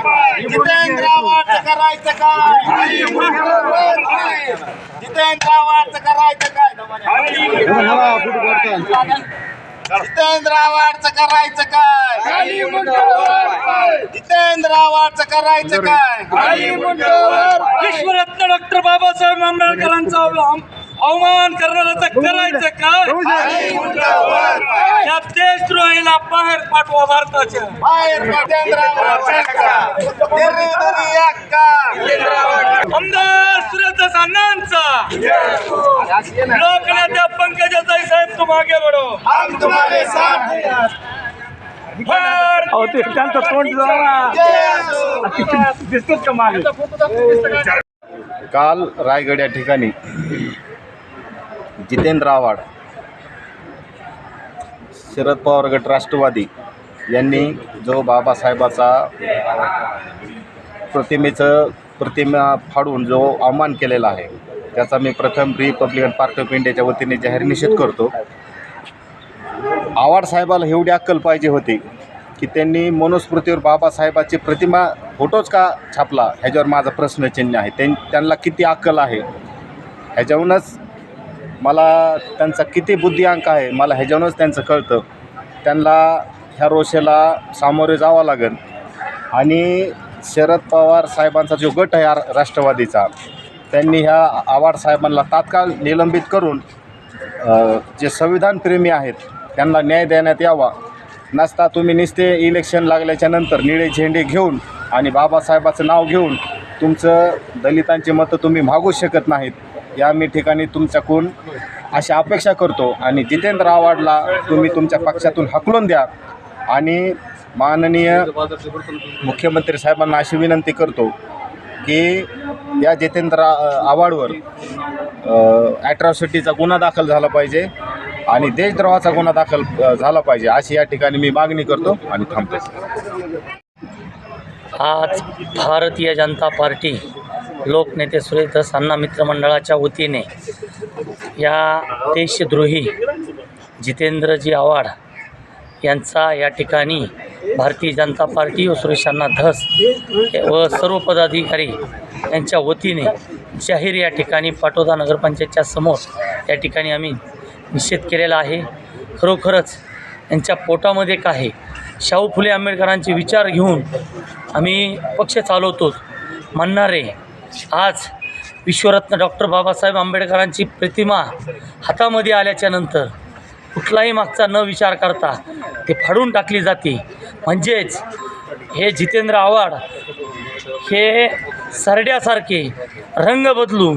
जितेंद्र आव्हाडचं करायचं काय? जितेंद्र आव्हाडचं करायचं काय जितेंद्र आव्हाडचं करायचं काय जितेंद्र आव्हाडचं करायचं काय विश्वरत्न डॉक्टर बाबासाहेब आंबेडकरांचा अव- अवमान करणाऱ्याचं करायचं काय? देशद्रोहीला बाहेर पाठवा भारताच्या. बाहेर आमदार सुरेश अण्णांचा लोकनेत्या पंकजाताई साहेब तुम आगे बढो हम तुम्हारे साथ हैं. भारत अहो ते त्यांचं तोंड जरा. जय असो. दिसतोच का मागे? काल रायगड या ठिकाणी जितेंद्र आव्हाड शरद पवार गट राष्ट्रवादी यांनी जो बाबासाहेबाचा प्रतिमेचं प्रतिमा फाडून जो अवमान केलेला आहे त्याचा मी प्रथम रिपब्लिकन पार्टी ऑफ इंडियाच्या वतीने जाहीर निषेध करतो. आव्हाड साहेबाला एवढी अक्कल पाहिजे होती की त्यांनी मनुस्मृतीवर बाबासाहेबाची प्रतिमा फोटोच का छापला? ह्याच्यावर माझा प्रश्नचिन्ह आहे. त्यां त्यांना किती अक्कल आहे? ह्याच्याहूनच मला त्यांचा किती बुद्धिअंक आहे मला ह्याच्यावरूनच त्यांचं कळतं. त्यांना ह्या रोषेला सामोरे जावं लागेल. आणि शरद पवार साहेबांचा जो गट आहे राष्ट्रवादीचा त्यांनी ह्या आव्हाड साहेबांना तात्काळ निलंबित करून जे संविधानप्रेमी आहेत त्यांना न्याय देण्यात यावा. नसता तुम्ही नुसते इलेक्शन लागल्याच्या नंतर निळे झेंडे घेऊन आणि बाबासाहेबाचं नाव घेऊन तुमचं दलितांची मतं तुम्ही मागू शकत नाहीत. या मी ठिकाणी तुमच्याकडून अशी अपेक्षा करतो. आणि जितेंद्र आव्हाडला तुम्ही तुमच्या पक्षातून हकलून द्या. आणि माननीय मुख्यमंत्री साहेबांना अशी विनंती करतो की या जितेंद्र आव्हाडवर ॲट्रॉसिटीचा गुन्हा दाखल झाला पाहिजे आणि देशद्रोहाचा गुन्हा दाखल झाला पाहिजे अशी या ठिकाणी मी मागणी करतो आणि थांबतो. आज भारतीय जनता पार्टी लोकनेते सुरेश धस अण्णा मित्रमंडळाच्या वतीने या देशद्रोही जितेंद्रजी आव्हाड यांचा या ठिकाणी भारतीय जनता पार्टी व सुरेश अण्णा धस व सर्व पदाधिकारी यांच्या वतीने जाहीर या ठिकाणी पाटोदा नगरपंचायतच्या समोर या ठिकाणी आम्ही निषेध केलेला आहे. खरोखरच यांच्या पोटामध्ये काय आहे शाहू फुले आंबेडकरांचे विचार घेऊन आम्ही पक्ष चालवतो म्हणणारे आज विश्वरत्न डॉक्टर बाबासाहेब आंबेडकरांची प्रतिमा हातामध्ये आल्याच्यानंतर कुठलाही मागचा न विचार करता ते फाडून टाकली जाते. म्हणजेच हे जितेंद्र आव्हाड हे सरड्यासारखे रंग बदलू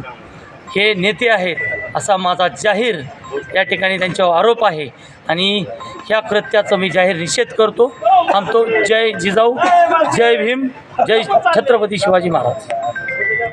हे नेते आहेत असा माझा जाहीर या ठिकाणी त्यांच्यावर आरोप आहे. आणि ह्या कृत्याचा मी जाहीर निषेध करतो. थांबतो. जय जिजाऊ. जय भीम. जय छत्रपती शिवाजी महाराज.